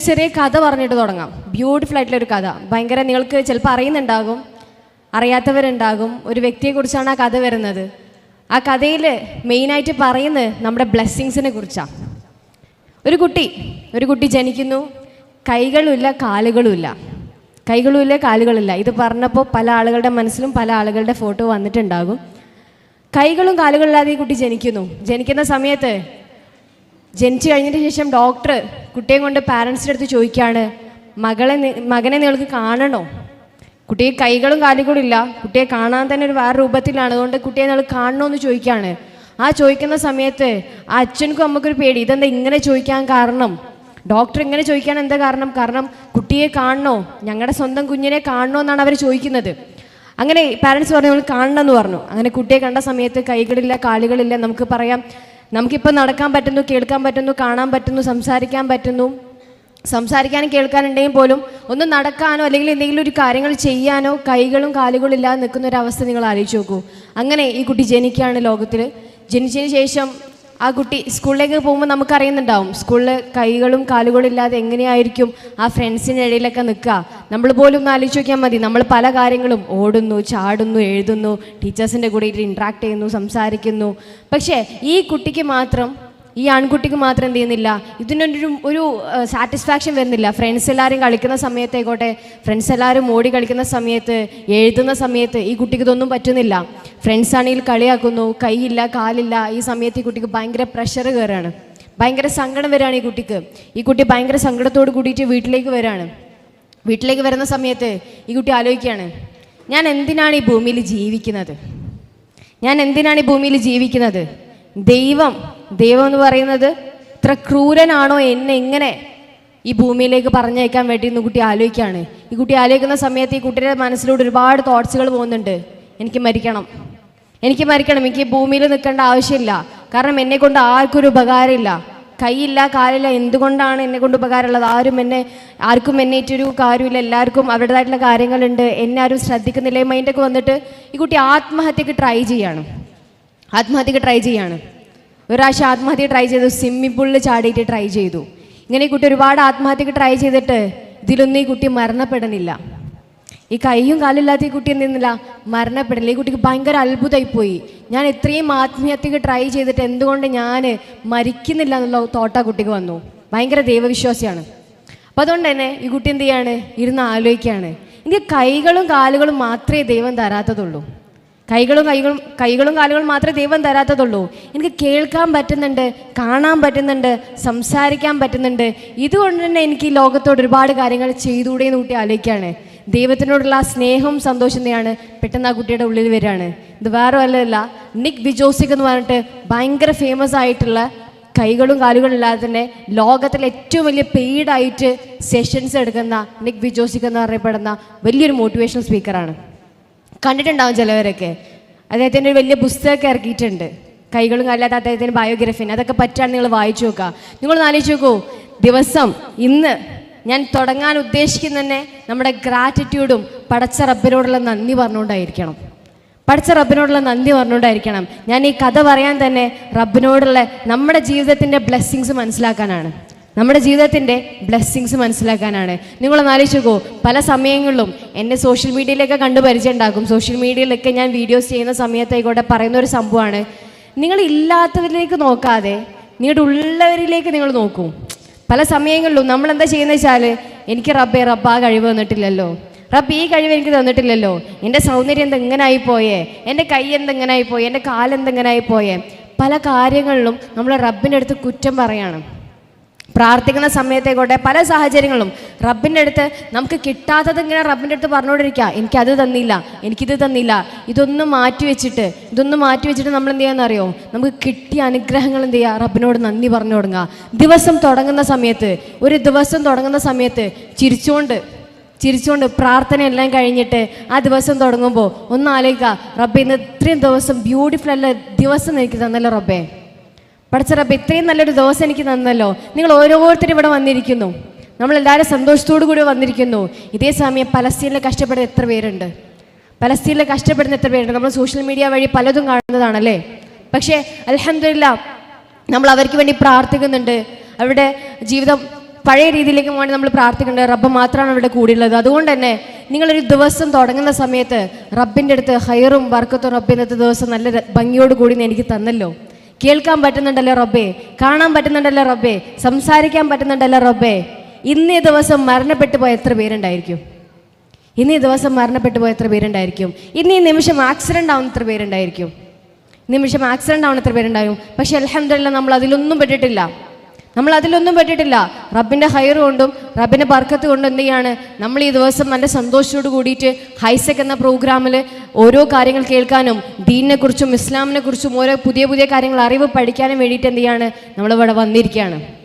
ചെറിയ കഥ പറഞ്ഞിട്ട് തുടങ്ങാം. ബ്യൂട്ടിഫുൾ ആയിട്ടുള്ള ഒരു കഥ. ഭയങ്കര നിങ്ങൾക്ക് ചിലപ്പോൾ അറിയുന്നുണ്ടാകും. അറിയാത്തവരുണ്ടാകും. ഒരു വ്യക്തിയെക്കുറിച്ചാണ് ആ കഥ വരുന്നത്. ആ കഥയിൽ മെയിനായിട്ട് പറയുന്നത് നമ്മുടെ ബ്ലെസ്സിങ്സിനെ കുറിച്ചാണ് ഒരു കുട്ടി ഒരു കുട്ടി ജനിക്കുന്നു. കൈകളുമില്ല കാലുകളുമില്ല. കൈകളുമില്ല കാലുകളില്ല. ഇത് പറഞ്ഞപ്പോൾ പല ആളുകളുടെ മനസ്സിലും പല ആളുകളുടെ ഫോട്ടോ വന്നിട്ടുണ്ടാകും. കൈകളും കാലുകളില്ലാതെ ഈ കുട്ടി ജനിക്കുന്നു. ജനിക്കുന്ന സമയത്ത് ജനിച്ചു കഴിഞ്ഞതിന് ശേഷം ഡോക്ടർ കുട്ടിയെ കൊണ്ട് പാരൻസിന്റെ അടുത്ത് ചോദിക്കുകയാണ് മകളെ മകനെ നിങ്ങൾക്ക് കാണണോ? കുട്ടിയെ കൈകളും കാലുകളും ഇല്ല. കുട്ടിയെ കാണാൻ തന്നെ ഒരു വേറെ രൂപത്തിലാണ്. അതുകൊണ്ട് കുട്ടിയെ നിങ്ങൾ കാണണോ എന്ന് ചോദിക്കുകയാണ്. ആ ചോദിക്കുന്ന സമയത്ത് ആ അച്ഛനക്കും അമ്മക്കൊരു പേടി. ഇതെന്താ ഇങ്ങനെ ചോദിക്കാൻ കാരണം? ഡോക്ടർ ഇങ്ങനെ ചോദിക്കാൻ എന്താ കാരണം? കാരണം കുട്ടിയെ കാണണോ? ഞങ്ങളുടെ സ്വന്തം കുഞ്ഞിനെ കാണണോ എന്നാണ് അവർ ചോദിക്കുന്നത്. അങ്ങനെ പാരൻസ് പറഞ്ഞു നമ്മൾ കാണണമെന്ന് പറഞ്ഞു. അങ്ങനെ കുട്ടിയെ കണ്ട സമയത്ത് കൈകളില്ല കാലുകളില്ല നമുക്ക് പറയാം നമുക്കിപ്പോൾ നടക്കാൻ പറ്റുന്നു കേൾക്കാൻ പറ്റുന്നു കാണാൻ പറ്റുന്നു സംസാരിക്കാൻ പറ്റുന്നു. സംസാരിക്കാനും കേൾക്കാനുണ്ടെങ്കിൽ പോലും ഒന്ന് നടക്കാനോ അല്ലെങ്കിൽ എന്തെങ്കിലും ഒരു കാര്യങ്ങൾ ചെയ്യാനോ കൈകളും കാലുകളും ഇല്ലാതെ നിൽക്കുന്ന ഒരു അവസ്ഥ നിങ്ങൾ ആലോചിച്ച് നോക്കൂ. അങ്ങനെ ഈ കുട്ടി ജനിക്കുകയാണ് ലോകത്തിൽ ജനിച്ചതിന് ശേഷം ആ കുട്ടി സ്കൂളിലേക്ക് പോകുമ്പോൾ നമുക്കറിയുന്നുണ്ടാവും. സ്കൂളിൽ കൈകളും കാലുകളും ഇല്ലാതെ എങ്ങനെയായിരിക്കും ആ ഫ്രണ്ട്സിന്റെ ഇടയിലൊക്കെ നിൽക്കുക. നമ്മൾ പോലും ആലോചിച്ച് നോക്കിയാൽ മതി. നമ്മൾ പല കാര്യങ്ങളും ഓടുന്നു ചാടുന്നു എഴുതുന്നു ടീച്ചേഴ്സിന്റെ കൂടെ ഇൻട്രാക്ട് ചെയ്യുന്നു സംസാരിക്കുന്നു. പക്ഷേ ഈ കുട്ടിക്ക് മാത്രം ഈ ആൺകുട്ടിക്ക് മാത്രം എന്ത് ചെയ്യുന്നില്ല. ഇതിനൊരു ഒരു സാറ്റിസ്ഫാക്ഷൻ വരുന്നില്ല. ഫ്രണ്ട്സ് എല്ലാവരും കളിക്കുന്ന സമയത്തായിക്കോട്ടെ ഫ്രണ്ട്സ് എല്ലാവരും ഓടി കളിക്കുന്ന സമയത്ത് എഴുതുന്ന സമയത്ത് ഈ കുട്ടിക്ക് ഇതൊന്നും പറ്റുന്നില്ല. ഫ്രണ്ട്സ് ആണെങ്കിൽ കളിയാക്കുന്നു കൈയില്ല കാലില്ല. ഈ സമയത്ത് ഈ കുട്ടിക്ക് ഭയങ്കര പ്രഷർ കയറാണ് ഭയങ്കര സങ്കടം വരാണ് ഈ കുട്ടിക്ക്. ഈ കുട്ടി ഭയങ്കര സങ്കടത്തോട് കൂടിയിട്ട് വീട്ടിലേക്ക് വരാണ്. വീട്ടിലേക്ക് വരുന്ന സമയത്ത് ഈ കുട്ടി ആലോചിക്കുകയാണ് ഞാൻ എന്തിനാണ് ഈ ഭൂമിയിൽ ജീവിക്കുന്നത്? ഞാൻ എന്തിനാണ് ഈ ഭൂമിയിൽ ജീവിക്കുന്നത്? ദൈവം ദൈവം എന്ന് പറയുന്നത് ഇത്ര ക്രൂരനാണോ എന്നെ എങ്ങനെ ഈ ഭൂമിയിലേക്ക് പറഞ്ഞയക്കാൻ വേണ്ടി ഇന്ന് കുട്ടി ആലോചിക്കുകയാണ്. ഈ കുട്ടി ആലോചിക്കുന്ന സമയത്ത് ഈ കുട്ടിയുടെ മനസ്സിലൂടെ ഒരുപാട് തോട്ട്സുകൾ പോകുന്നുണ്ട്. എനിക്ക് മരിക്കണം. എനിക്ക് മരിക്കണം എനിക്ക് ഭൂമിയിൽ നിൽക്കേണ്ട ആവശ്യമില്ല. കാരണം എന്നെ കൊണ്ട് ആർക്കും ഒരു ഉപകാരമില്ല. കൈയില്ല കാലില്ല എന്തുകൊണ്ടാണ് എന്നെ കൊണ്ട് ഉപകാരമുള്ളത്? ആരും എന്നെ ആർക്കും എന്നെ ഏറ്റൊരു കാര്യമില്ല. എല്ലാവർക്കും അവരുടേതായിട്ടുള്ള കാര്യങ്ങളുണ്ട്. എന്നെ ആരും ശ്രദ്ധിക്കുന്നില്ല. മൈൻഡൊക്കെ വന്നിട്ട് ഈ കുട്ടി ആത്മഹത്യക്ക് ട്രൈ ചെയ്യാണ്. ആത്മഹത്യക്ക് ട്രൈ ചെയ്യാണ്. ഒരു ആത്മഹത്യ ട്രൈ ചെയ്തു. സ്വിമ്മിംഗ് പൂളിൽ ചാടിയിട്ട് ട്രൈ ചെയ്തു. ഇങ്ങനെ ഈ കുട്ടി ഒരുപാട് ആത്മഹത്യക്ക് ട്രൈ ചെയ്തിട്ട് ഇതിലൊന്നും ഈ കുട്ടി മരണപ്പെടുന്നില്ല. ഈ കൈയും കാലില്ലാത്ത ഈ കുട്ടി നിന്നില്ല മരണപ്പെടില്ല. ഈ കുട്ടിക്ക് ഭയങ്കര അത്ഭുതമായി പോയി ഞാൻ ഇത്രയും ആത്മഹത്യക്ക് ട്രൈ ചെയ്തിട്ട് എന്തുകൊണ്ട് ഞാൻ മരിക്കുന്നില്ല എന്നുള്ള തോട്ട കുട്ടിക്ക് വന്നു. ഭയങ്കര ദൈവവിശ്വാസിയാണ്. അപ്പോൾ അതുകൊണ്ട് തന്നെ ഈ കുട്ടി എന്ത് ചെയ്യാണ്? ഇരുന്ന് ആലോചിക്കുകയാണ്. എനിക്ക് കൈകളും കാലുകളും മാത്രമേ ദൈവം തരാത്തതുള്ളൂ. കൈകളും കൈകളും കൈകളും കാലുകളും മാത്രമേ ദൈവം തരാത്തതുള്ളൂ. എനിക്ക് കേൾക്കാൻ പറ്റുന്നുണ്ട് കാണാൻ പറ്റുന്നുണ്ട് സംസാരിക്കാൻ പറ്റുന്നുണ്ട്. ഇതുകൊണ്ട് തന്നെ എനിക്ക് ഈ ലോകത്തോട് ഒരുപാട് കാര്യങ്ങൾ ചെയ്തുകൂടെ എന്ന് കുട്ടി ആലോചിക്കുകയാണ്. ദൈവത്തിനോടുള്ള ആ സ്നേഹവും സന്തോഷം തന്നെയാണ് പെട്ടെന്ന് ആ കുട്ടിയുടെ ഉള്ളിൽ വരികയാണ്. ഇത് വേറെ അല്ലല്ല നിക് വിജോസിക് എന്ന് പറഞ്ഞിട്ട് ഭയങ്കര ഫേമസ് ആയിട്ടുള്ള കൈകളും കാലുകളും ഇല്ലാതെ തന്നെ ലോകത്തിലെ ഏറ്റവും വലിയ പെയ്ഡായിട്ട് സെഷൻസ് എടുക്കുന്ന നിക് വിജോസിക് എന്ന് പറയപ്പെടുന്ന വലിയൊരു മോട്ടിവേഷണൽ സ്പീക്കറാണ് കണ്ടിട്ടുണ്ടാവും ചിലവരൊക്കെ. അദ്ദേഹത്തിന്റെ ഒരു വലിയ പുസ്തകമൊക്കെ ഇറക്കിയിട്ടുണ്ട്. കൈകളും കാലില്ലാത്ത അദ്ദേഹത്തിന്റെ ബയോഗ്രഫിന് അതൊക്കെ പറ്റാണ് നിങ്ങൾ വായിച്ചു നോക്കുക. നിങ്ങളൊന്ന് ആലോചിച്ച് നോക്കൂ. ദിവസം ഇന്ന് ഞാൻ തുടങ്ങാൻ ഉദ്ദേശിക്കുന്ന തന്നെ നമ്മുടെ ഗ്രാറ്റിറ്റ്യൂഡും പടച്ച റബ്ബിനോടുള്ള നന്ദി പറഞ്ഞുകൊണ്ടായിരിക്കണം. പഠിച്ച റബ്ബിനോടുള്ള നന്ദി പറഞ്ഞുകൊണ്ടായിരിക്കണം. ഞാൻ ഈ കഥ പറയാൻ തന്നെ റബ്ബിനോടുള്ള നമ്മുടെ ജീവിതത്തിന്റെ ബ്ലെസ്സിങ്സ് മനസ്സിലാക്കാനാണ്. നമ്മുടെ ജീവിതത്തിന്റെ ബ്ലെസ്സിങ്സ് മനസ്സിലാക്കാനാണ്. നിങ്ങളൊന്ന് ആലോചിച്ച് പല സമയങ്ങളിലും എന്നെ സോഷ്യൽ മീഡിയയിലൊക്കെ കണ്ട് പരിചയം ഉണ്ടാക്കും സോഷ്യൽ മീഡിയയിലൊക്കെ ഞാൻ വീഡിയോസ് ചെയ്യുന്ന സമയത്തായിക്കോട്ടെ പറയുന്ന ഒരു സംഭവമാണ്. നിങ്ങൾ ഇല്ലാത്തവരിലേക്ക് നോക്കാതെ നിങ്ങളുടെ ഉള്ളവരിലേക്ക് നിങ്ങൾ നോക്കൂ. പല സമയങ്ങളിലും നമ്മൾ എന്താ ചെയ്യുന്നത് വെച്ചാൽ എനിക്ക് റബ്ബേ റബ്ബ് ആ കഴിവ് തന്നിട്ടില്ലല്ലോ. റബ്ബ് ഈ കഴിവ് എനിക്ക് തന്നിട്ടില്ലല്ലോ. എന്റെ സൗന്ദര്യം എന്തെങ്ങനായി പോയേ? എന്റെ കൈ എന്തെങ്ങനായി പോയേ? എന്റെ കാലെന്തെങ്ങനായി പോയേ? പല കാര്യങ്ങളിലും നമ്മൾ റബ്ബിന്റെ അടുത്ത് കുറ്റം പറയാണ്. പ്രാർത്ഥിക്കുന്ന സമയത്തേക്കോട്ടെ പല സാഹചര്യങ്ങളും റബ്ബിന്റെ അടുത്ത് നമുക്ക് കിട്ടാത്തത് ഇങ്ങനെ റബ്ബിന്റെ അടുത്ത് പറഞ്ഞുകൊണ്ടിരിക്കുക. എനിക്കത് തന്നില്ല എനിക്കിത് തന്നില്ല ഇതൊന്നും മാറ്റി വെച്ചിട്ട് ഇതൊന്നും മാറ്റി വെച്ചിട്ട് നമ്മൾ എന്ത് ചെയ്യാന്ന് അറിയോ? നമുക്ക് കിട്ടിയ അനുഗ്രഹങ്ങൾ എന്ത് ചെയ്യുക റബ്ബിനോട് നന്ദി പറഞ്ഞു തുടങ്ങുക. ദിവസം തുടങ്ങുന്ന സമയത്ത് ഒരു ദിവസം തുടങ്ങുന്ന സമയത്ത് ചിരിച്ചുകൊണ്ട് ചിരിച്ചുകൊണ്ട് പ്രാർത്ഥന എല്ലാം കഴിഞ്ഞിട്ട് ആ ദിവസം തുടങ്ങുമ്പോൾ ഒന്ന് ആലോചിക്കുക റബ്ബെ ഇന്ന് ഇത്രയും ദിവസം ബ്യൂട്ടിഫുൾ അല്ല ദിവസം എനിക്ക് തന്നല്ലോ റബ്ബേ. പഠിച്ച റബ്ബെ ഇത്രയും നല്ലൊരു ദിവസം എനിക്ക് തന്നല്ലോ. നിങ്ങൾ ഓരോരുത്തരും ഇവിടെ വന്നിരിക്കുന്നു. നമ്മൾ നമ്മളെല്ലാവരും സന്തോഷത്തോടു കൂടി വന്നിരിക്കുന്നു. ഇതേ സമയം പലസ്തീനിൽ കഷ്ടപ്പെടുന്ന എത്ര പേരുണ്ട്? പലസ്തീനിൽ കഷ്ടപ്പെടുന്ന എത്ര പേരുണ്ട്? നമ്മൾ സോഷ്യൽ മീഡിയ വഴി പലതും കാണുന്നതാണല്ലേ? പക്ഷേ അലഹമില്ല നമ്മൾ അവർക്ക് വേണ്ടി പ്രാർത്ഥിക്കുന്നുണ്ട്. അവരുടെ ജീവിതം പഴയ രീതിയിലേക്ക് വേണ്ടി നമ്മൾ പ്രാർത്ഥിക്കുന്നുണ്ട്. റബ്ബ് മാത്രമാണ് ഇവിടെ കൂടിയുള്ളത്. അതുകൊണ്ട് തന്നെ നിങ്ങളൊരു ദിവസം തുടങ്ങുന്ന സമയത്ത് റബ്ബിന്റെ അടുത്ത് ഹയറും വർക്കത്തും റബ്ബിന്റെ അടുത്ത് ദിവസം നല്ല ഭംഗിയോട് കൂടി എനിക്ക് തന്നല്ലോ. കേൾക്കാൻ പറ്റുന്നുണ്ടല്ലോ റബ്ബേ കാണാൻ പറ്റുന്നുണ്ടല്ലോ റബ്ബേ സംസാരിക്കാൻ പറ്റുന്നുണ്ടല്ലോ റബ്ബേ. ഇന്നേ ദിവസം മരണപ്പെട്ടു പോയ എത്ര പേരുണ്ടായിരിക്കും? ഇന്നീ ദിവസം മരണപ്പെട്ടു പോയ എത്ര പേരുണ്ടായിരിക്കും? ഇന്നീ നിമിഷം ആക്സിഡന്റ് ആവുന്ന എത്ര പേരുണ്ടായിരിക്കും? നിമിഷം ആക്സിഡന്റ് ആവുന്ന എത്ര പേരുണ്ടാവും പക്ഷെ അലഹമില്ല നമ്മൾ അതിലൊന്നും പെട്ടിട്ടില്ല. നമ്മൾ അതിലൊന്നും പെട്ടിട്ടില്ല. റബ്ബിന്റെ ഹയർ കൊണ്ടും റബ്ബിന്റെ ബർക്കത്ത് കൊണ്ടും എന്ത് ചെയ്യാണ്? നമ്മൾ ഈ ദിവസം നല്ല സന്തോഷത്തോട് കൂടിയിട്ട് ഹൈസെക് എന്ന പ്രോഗ്രാമിൽ ഓരോ കാര്യങ്ങൾ കേൾക്കാനും ദീനിനെ കുറിച്ചും ഇസ്ലാമിനെ കുറിച്ചും ഓരോ പുതിയ പുതിയ കാര്യങ്ങൾ അറിവ് പഠിക്കാനും വേണ്ടിയിട്ട് എന്ത് ചെയ്യാണ്? നമ്മളിവിടെ വന്നിരിക്കുകയാണ്.